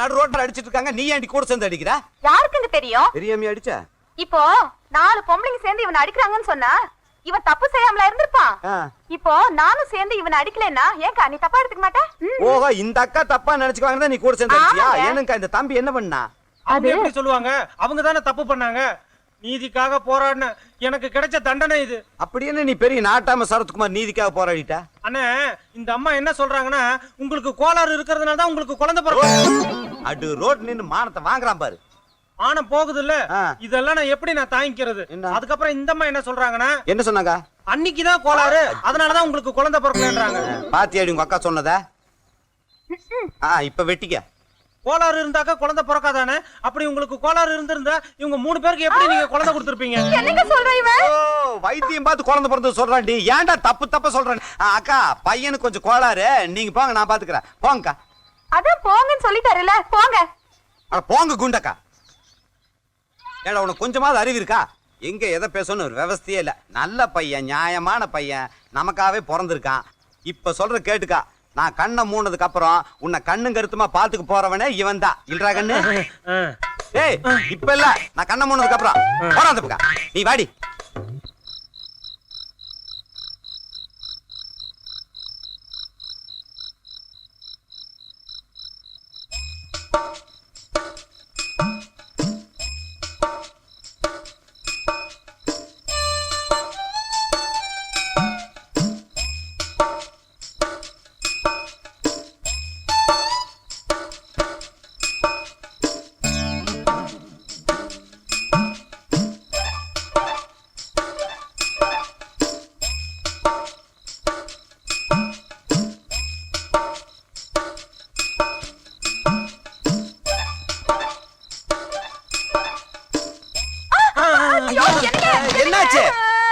நடு ரோட்ல அடிச்சிட்டு இருக்காங்க நீ ஏன்டி கூட சேர்ந்து அடிக்கிற? யாருக்குங்க தெரியும்? தெரியாம அடிச்ச? இப்போ நாலு பொம்பளைங்க சேர்ந்து இவனை அடிக்கிறாங்கன்னு சொன்னா இவன் தப்பு செய்யாமல இருந்திருப்பான். இப்போ நானும் சேர்ந்து இவனை அடிக்கலைன்னா ஏன்க்கா நீ தப்பா எடுத்துக்க மாட்டே? ம். ஓஹோ இந்த அக்கா தப்பா நினைச்சுக்குவாங்க நீ கூட சேர்ந்து அடிச்சியா. ஏனுக்கா இந்த தம்பி என்ன பண்ணா? அவங்க எப்படி சொல்லுவாங்க? அவங்க தானே தப்பு பண்ணாங்க. நீதிக்காக போராடின எனக்கு கிடைச்ச தண்டனை இது. அப்படி என்ன நீ பெரிய நாட்டாம சரத்குமார் நீதிக்காக போராடிட்ட? அண்ணே இந்த அம்மா என்ன சொல்றாங்கன்னா உங்களுக்கு கோளாறு இருக்கிறதுனால தான் உங்களுக்கு குழந்தை பிறக்கும். அடு ரோட் நின்னு மானத்தை வாங்குறான் பாரு. ஆனா போகுது இல்ல ஆ. இதெல்லாம் நான் எப்படி நான் தாங்கிக்கிறது? என்ன? அதுக்கப்புறம் இந்த அம்மா என்ன சொல்றாங்கன்னா என்ன சொன்னாங்க? அன்னைக்குதான் கோளாறு அதனாலதான் உங்களுக்கு குழந்தை பிறக்கலன்றாங்க. பாத்தியாடி உங்க அக்கா சொன்னத? ஆ இப்ப வெட்டிக்க. கோளாறு இருந்தாக்கா குழந்தை பிறக்காதானே? அப்படி உங்களுக்கு கோளாறு இருந்திருந்தா இவங்க மூணு பேருக்கு எப்படி நீங்க குழந்தை கொடுத்துருப்பீங்க? என்னங்க சொல்ற இவன் ஓ வைத்தியம் பார்த்து குழந்தை பிறந்து சொல்றான்டி. ஏன்டா தப்பு தப்பா சொல்றேன்? அக்கா பையனுக்கு கொஞ்சம் கோளாறு. நீங்க போங்க நான் பாத்துக்கிறேன். போங்கக்கா. அதான் போங்கன்னு சொல்லிட்டாருல போங்க. அட போங்க குண்டக்கா. ஏடா உனக்கு கொஞ்சமாவது அறிவு இருக்கா? எங்க எதை பேசணும் ஒரு விவஸ்தையே இல்ல. நல்ல பையன் நியாயமான பையன் நமக்காவே பிறந்திருக்கான். இப்ப சொல்ற கேட்டுக்கா. நான் கண்ணை மூணதுக்கு அப்புறம் உன்னை கண்ணும் கருத்துமா பாத்துக்கு போறவனே இவன் தான் இல்லடா கண்ணு. ஏய் இப்ப இல்ல. நான் கண்ணை மூணதுக்கு அப்புறம். போறான் அந்த பக்கம். நீ வாடி.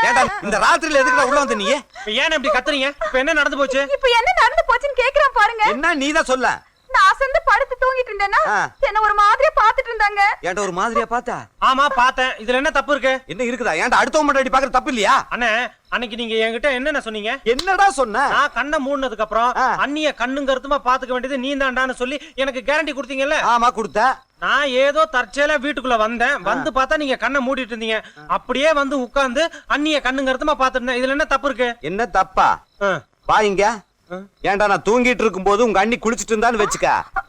ஏண்டா இந்த ராத்திரில எதுக்குடா உள்ள வந்து நீ? இப்ப ஏன் இப்படி கத்துறீங்க? இப்ப என்ன நடந்து போச்சு? இப்ப என்ன நடந்து போச்சுன்னு கேக்குறான் பாருங்க. என்ன நீதான் சொல்ல? நான் அசந்து படுத்து தூங்கிட்டு இருந்தேன்னா. என்ன ஒரு மாதிரியா பாத்துட்டு இருந்தாங்க. ஏன்டா ஒரு மாதிரியா பார்த்தா? ஆமா பார்த்தேன். இதுல என்ன தப்பு இருக்கு? என்ன இருக்குதா? ஏன்டா அடுத்தவங்க மட்டும் அடி பாக்குற தப்பு இல்லையா? அண்ணே அன்னைக்கு நீங்க என்கிட்ட என்னென்ன சொன்னீங்க? என்னடா சொன்ன? நான் கண்ணை மூடினதுக்கு அப்புறம். அண்ணிய கண்ணும் கருத்துமா பாத்துக்க வேண்டியது நீ தாண்டான்னு சொல்லி எனக்கு கேரண்டி கொடுத்தீங்கல்ல? ஆமா கொடுத்த. நான் ஏதோ தற்செயலா வீட்டுக்குள்ள வந்தேன். வந்து பார்த்தா நீங்க கண்ணை மூடிட்டு இருந்தீங்க. அப்படியே வந்து உட்கார்ந்து அண்ணிய கண்ணும் கருத்துமா பாத்துட்டு இருந்தேன். இதுல என்ன தப்பு இருக்கு? என்ன தப்பா? ஆ. ஏன்டா நான் தூங்கிட்டு இருக்கும்போது உங்க அண்ணி குளிச்சிட்டு இருந்தான்னு வச்சுக்க.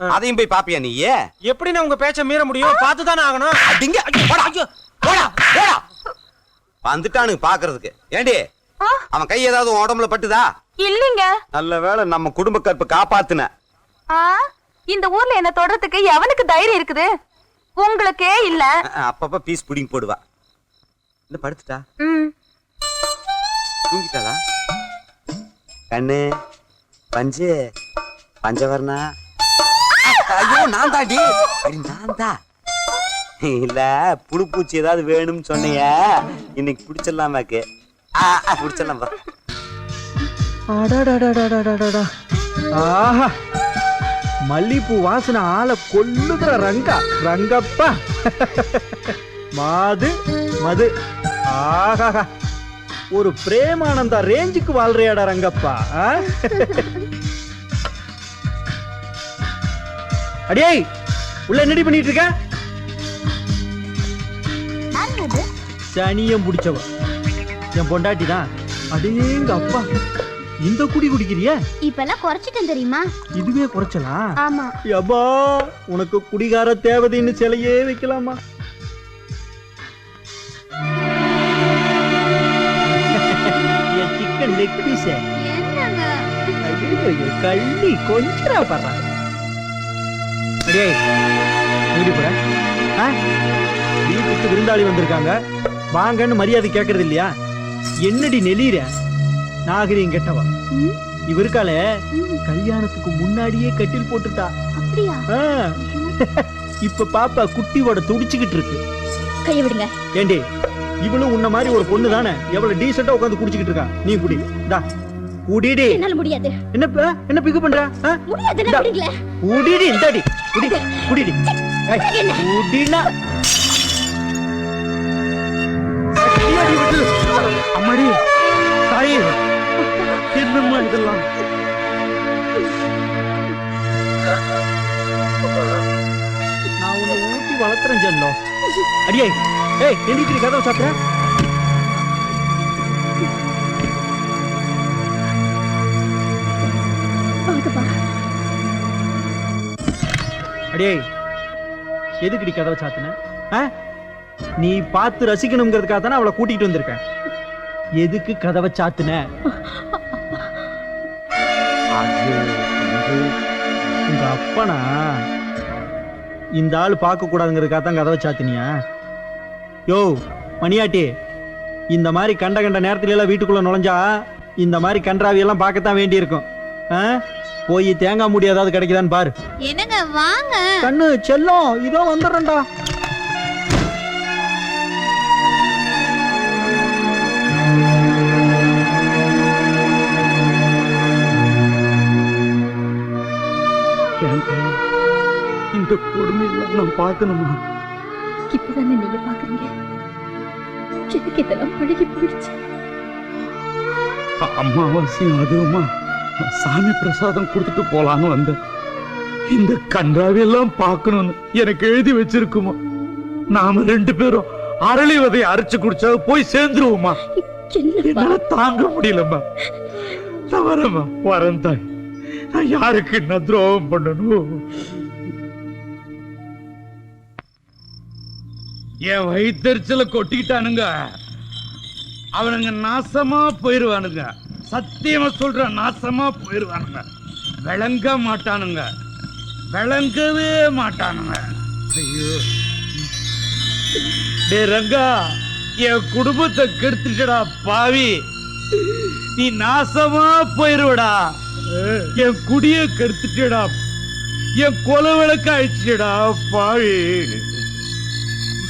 அதையும் போய் பாப்பியா நீ? எப்படி நான் உங்க பேச்ச மீற முடியும்? பார்த்து தானே ஆகணும் போடா வந்துட்டானுங்க பாக்குறதுக்கு. ஏண்டி? அவன் கை ஏதாவது உன் உடம்புல பட்டுதா? இல்லைங்க. நல்ல வேளை நம்ம குடும்ப கற்பை காப்பாத்துன. ஆ, இந்த ஊர்ல என்ன தொடறதுக்கு எவனுக்கு தைரியம் இருக்குது? உங்களுக்கே இல்ல. அப்பப்ப பீஸ் புடிங்கி போடுவா. இந்த படுத்துட்டா? ம். தூங்கிட்டாளா? கண்ணு. பஞ்சு பஞ்சவர்ணா. ஐயோ நான் தாடி அடி நான் தான் இல்ல புழுப்பூச்சி ஏதாவது வேணும்னு சொன்னீங்க இன்னைக்கு பிடிச்சிடலாமாக்கு? பிடிச்சிடலாம் ஆஹா. மல்லிப்பூ வாசனை ஆளை கொல்லுதுற ரங்கா. ரங்கப்பா. மாது மது. ஆஹா ஒரு பிரேமானந்தா ரேஞ்சுக்கு வாழ்றியாடா ரங்கப்பா? அடியே உள்ள என்னடி பண்ணிட்டு இருக்க சனியம் பிடிச்சவ. என் பொண்டாட்டி தான். அடேங்க அப்பா. இந்த குடி குடிக்கிறிய? இப்பெல்லாம் குறைச்சிட்டேன் தெரியுமா? இதுவே குறைச்சலாம் ஆமா. யப்பா உனக்கு குடிகார தேவதைன்னு சிலையே வைக்கலாமா? கள்ளி கொஞ்சரா போற? வீட்டுக்கு விருந்தாளி வந்திருக்காங்க. வாங்கன்னு மரியாதை கேக்குறது இல்லையா? என்னடி நெளிற நாகரிகம் கெட்டவா? இவருக்கால கல்யாணத்துக்கு முன்னாடியே கட்டில் போட்டுட்டா. இப்ப பாப்பா குட்டியோட துடிச்சுக்கிட்டு இருக்கு. கைய விடுங்க. ஏண்டி? இவளும் உன்ன மாதிரி ஒரு பொண்ணு தானே எவ்வளவு டீசெண்டா உட்காந்து குடிச்சுக்கிட்டு இருக்கா? நீ குடி. டா குடிடி. என்னால முடியாது. என்ன என்ன பிக்கு பண்ற? முடியாது. நான் விடுங்கள குடிடி இந்தாடி. குடி குடிடி? குடினா. அம்மாடி தாயே. என்னம்மா இதெல்லாம்? வளர்த்துறேன் செல்லம் அடியே. ஏய் எந்திரி கதவை சாப்பிட்ற வாங்கப்பா அடியே எதுக்குடி கதவை சாத்தின? ஆ? நீ பார்த்து ரசிக்கணுங்கிறதுக்காக தானே அவளை கூட்டிகிட்டு வந்திருக்கேன் எதுக்கு கதவை சாத்தின? உங்க அப்பனா? இந்த ஆள் பார்க்க கூடாதுங்கிறதுக்காக தான் கதவை சாத்தினியா? யோ மணியாட்டி இந்த மாதிரி கண்ட கண்ட நேரத்துல எல்லாம் வீட்டுக்குள்ள நுழைஞ்சா இந்த மாதிரி கன்றாவியெல்லாம் பார்க்கத்தான் வேண்டியிருக்கும். ஆ? போய் தேங்காய் மூடி ஏதாவது கிடைக்குதான்னு பாரு. என்னங்க வாங்க. கண்ணு செல்லம் இதோ வந்துடுறேன்டா. இந்த கொடுமையெல்லாம் நான் பார்க்கணுமா? இப்பதானே நீங்க பாக்குறீங்க எனக்கு இதெல்லாம் பழகி போயிடுச்சு. அம்மாவாசையும் அதுவுமா சாமி பிரசாதம் கொடுத்துட்டு போலான்னு வந்தேன். இந்த கன்றாவையெல்லாம் பார்க்கணும்னு எனக்கு எழுதி வச்சிருக்குமா. நாம ரெண்டு பேரும் அரளி விதையை அரைச்சு குடிச்சா போய் சேர்ந்துருவோமா? என்னால தாங்க முடியலம்மா. நான் வரேம்மா வரேன் தாய் நான் யாருக்கு என்ன துரோகம் பண்ணணும்? என் வயிற்றுல கொட்டிக்கிட்டானுங்க. அவனுங்க நாசமா போயிருவானுங்க. சத்தியமா சொல்ற நாசமா போயிருவானுங்க. விளங்க மாட்டானுங்க. விளங்கவே மாட்டானுங்க. ஐயோ. டே ரங்கா என் குடும்பத்தை கெடுத்துட்டடா பாவி. நீ நாசமா போயிருவடா. என் குடிய கெடுத்துட்டடா. என் கொலை விளக்க ஆயிடுச்சுடா பாவி.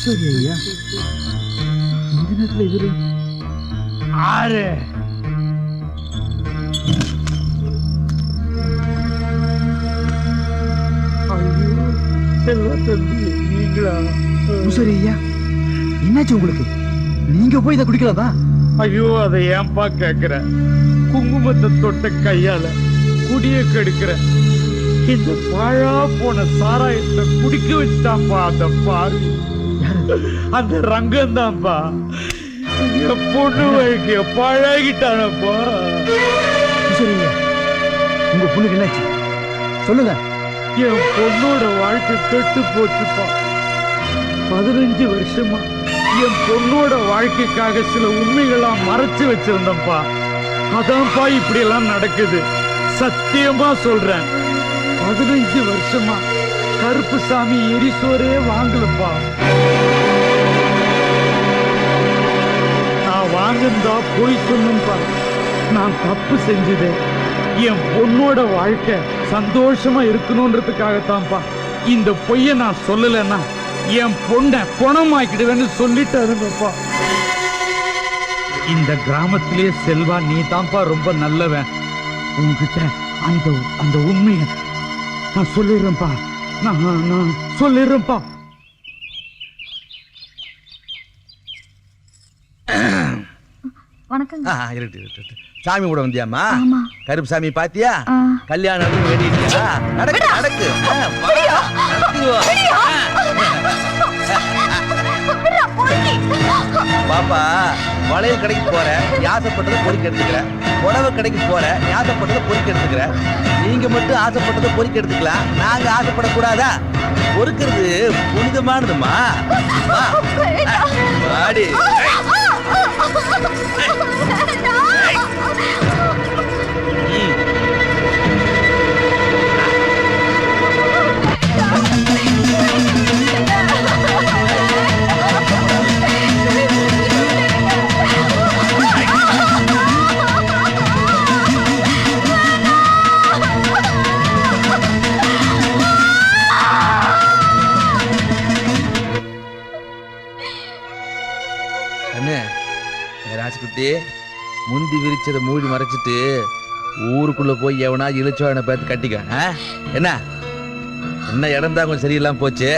சரி ஐயா இந்த நேரத்துல இவரு? ஆறு. சரி ஐயா என்னாச்சு உங்களுக்கு? நீங்க போய் இதை குடிக்கலாதா? ஐயோ அதை ஏன்பா கேக்குற? குங்குமத்தை தொட்ட கையால குடிய கெடுக்கிற. இந்த பாழா போன சாராயத்தை குடிக்க வச்சுட்டான்பா அந்த பாவி அந்த ரங்கம் தான்ப்பா. என் பொண்ணு வாழ்க்கைய பழகிட்டானப்பா. சரி ஐயா உங்க பொண்ணுக்கு என்னாச்சு? சொல்லுங்க. என் பொண்ணோட வாழ்க்கை கெட்டு போச்சுப்பா. பதினஞ்சு வருஷமா என் பொண்ணோட வாழ்க்கைக்காக சில உண்மைகளா மறைச்சு வச்சிருந்தேன்ப்பா. அதான்ப்பா இப்படி எல்லாம் நடக்குது. சத்தியமா சொல்றேன். பதினஞ்சு வருஷமா கருப்பு சாமி எரிசோரே வாங்கலப்பா. வாங்கிருந்தா போய் சொன்னேன்ப்பா நான் தப்பு செஞ்சது என் பொண்ணோட வாழ்க்கை சந்தோஷமா இருக்கணும்ன்றதுக்காகத்தான்ப்பா இந்த பொய்ய நான் சொல்லலைன்னா என் பொண்ணை குணமாக்கிடுவேன்னு சொல்லிட்டாருங்கப்பா இந்த கிராமத்திலேயே செல்வா நீ தான்ப்பா ரொம்ப நல்லவன். உங்ககிட்ட அந்த அந்த உண்மையை நான் சொல்லிடுறேன்ப்பா நான் நான் சொல்லிடுறேன்ப்பா வணக்கங்க. ஆ, இருக்கட்டும், இருக்கட்டும். சாமி கூட வந்தியாமா கருப்பு சாமி பாத்தியா. கல்யாணம் வேண்டியா நடக்கு நடக்கு. பாப்பா வளையல் கடைக்கு போற ஆசைப்பட்டதை பொறிக்க எடுத்துக்கிற. புடவை கடைக்கு போற ஆசைப்பட்டதை பொறிக்க எடுத்துக்கிற. நீங்க மட்டும் ஆசைப்பட்டதை பொறிக்க எடுத்துக்கலாம். நாங்க ஆசைப்படக்கூடாதா? பொறுக்கிறது புனிதமானதுமா? வா. வாடி அண்ணே. ராஜ்குட்டி முந்தி விரிச்சதை மூடி மறைச்சிட்டு ஊருக்குள்ள போய் எவனா இழுச்சவனை பார்த்து கட்டிக்க? என்ன? என்ன இடம் தான் கொஞ்சம் சரியில்லாம போச்சு.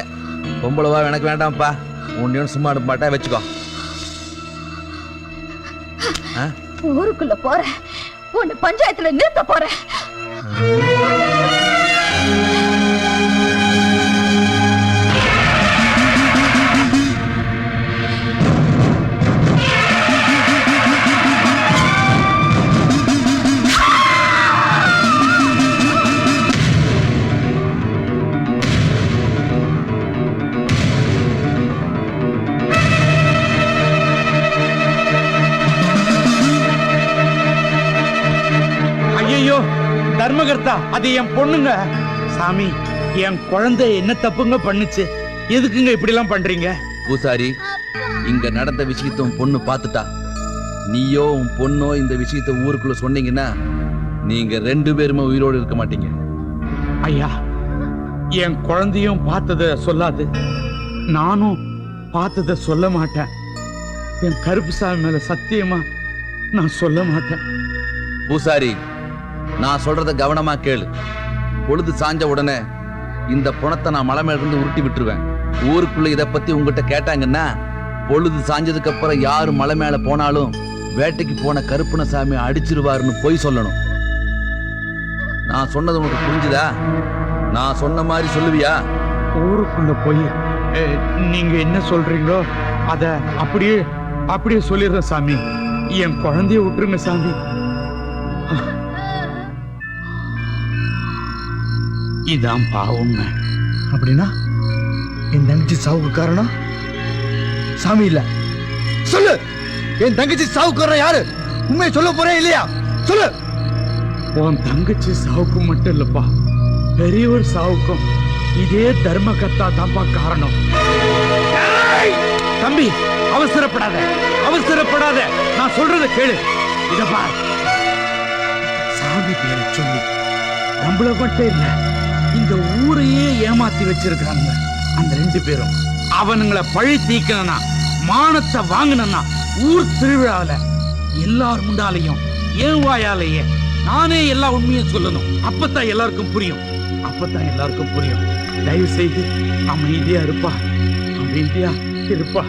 பொம்பளவா எனக்கு வேண்டாம்ப்பா. உன்னையும் சும்மா அனுப்ப மாட்டா வச்சுக்கோ? ஊருக்குள்ள போறேன். உன்னை பஞ்சாயத்துல நிறுத்த போறேன். பார்த்தா அது என் பொண்ணுங்க. சாமி என் குழந்தை என்ன தப்புங்க பண்ணுச்சு? எதுக்குங்க இப்படி எல்லாம் பண்றீங்க? பூசாரி இங்க நடந்த விஷயத்த உன் பொண்ணு பார்த்துட்டா. நீயோ உன் பொண்ணோ இந்த விஷயத்த ஊருக்குள்ள சொன்னீங்கன்னா நீங்க ரெண்டு பேருமே உயிரோடு இருக்க மாட்டீங்க. ஐயா என் குழந்தையும் பார்த்தத சொல்லாது. நானும் பார்த்தத சொல்ல மாட்டேன். என் கருப்பு சாமி மேல சத்தியமா நான் சொல்ல மாட்டேன். பூசாரி நான் சொல்றத கவனமா கேளு. பொழுது சாஞ்ச உடனே இந்த புணத்தை நான் மலை மேல இருந்து உருட்டி விட்டுருவேன். ஊருக்குள்ள இதை பத்தி உங்ககிட்ட கேட்டாங்கன்னா பொழுது சாஞ்சதுக்கு அப்புறம் யாரு மலை மேல போனாலும் வேட்டைக்கு போன கருப்பணசாமி அடிச்சிருவாருன்னு பொய் சொல்லணும். நான் சொன்னது உனக்கு புரிஞ்சுதா? நான் சொன்ன மாதிரி சொல்லுவியா? ஊருக்குள்ள போய் ஏ, நீங்க என்ன சொல்றீங்களோ அத அப்படியே அப்படியே சொல்லிடுறேன் சாமி. என் குழந்தைய விட்டுருங்க சாமி. இதான் பாவம்ங்க அப்படின்னா என் தங்கச்சி சாவுக்கு காரணம்? சாமி இல்ல. சொல்லு! என் தங்கச்சி சாவுக்கு காரணம் யாரு? உண்மையை சொல்ல போறேன் இல்லையா? சொல்லு! உன் தங்கச்சி சாவுக்கும் மட்டும் இல்லப்பா. பெரியவர் சாவுக்கும் இதே தர்ம கத்தா தான்ப்பா காரணம்! தம்பி அவசரப்படாத. அவசரப்படாத. நான் சொல்றத கேளு. இத பார். சாமி பேரை சொல்லி. நம்மள மட்டும் இல்ல. இந்த ஊரையே ஏமாத்தி வச்சிருக்காங்க அந்த ரெண்டு பேரும். அவனுங்களை பழி தீக்கணும்னா மானத்தை வாங்கணும்னா ஊர் திருவிழாவில எல்லார் முன்னாலையும் ஏன் வாயாலேயே நானே எல்லா உண்மையும் சொல்லணும். அப்பத்தான் எல்லாருக்கும் புரியும். அப்பத்தான் எல்லாருக்கும் புரியும். தயவு செய்து அமைதியா இருப்பா. அமைதியா இருப்பா.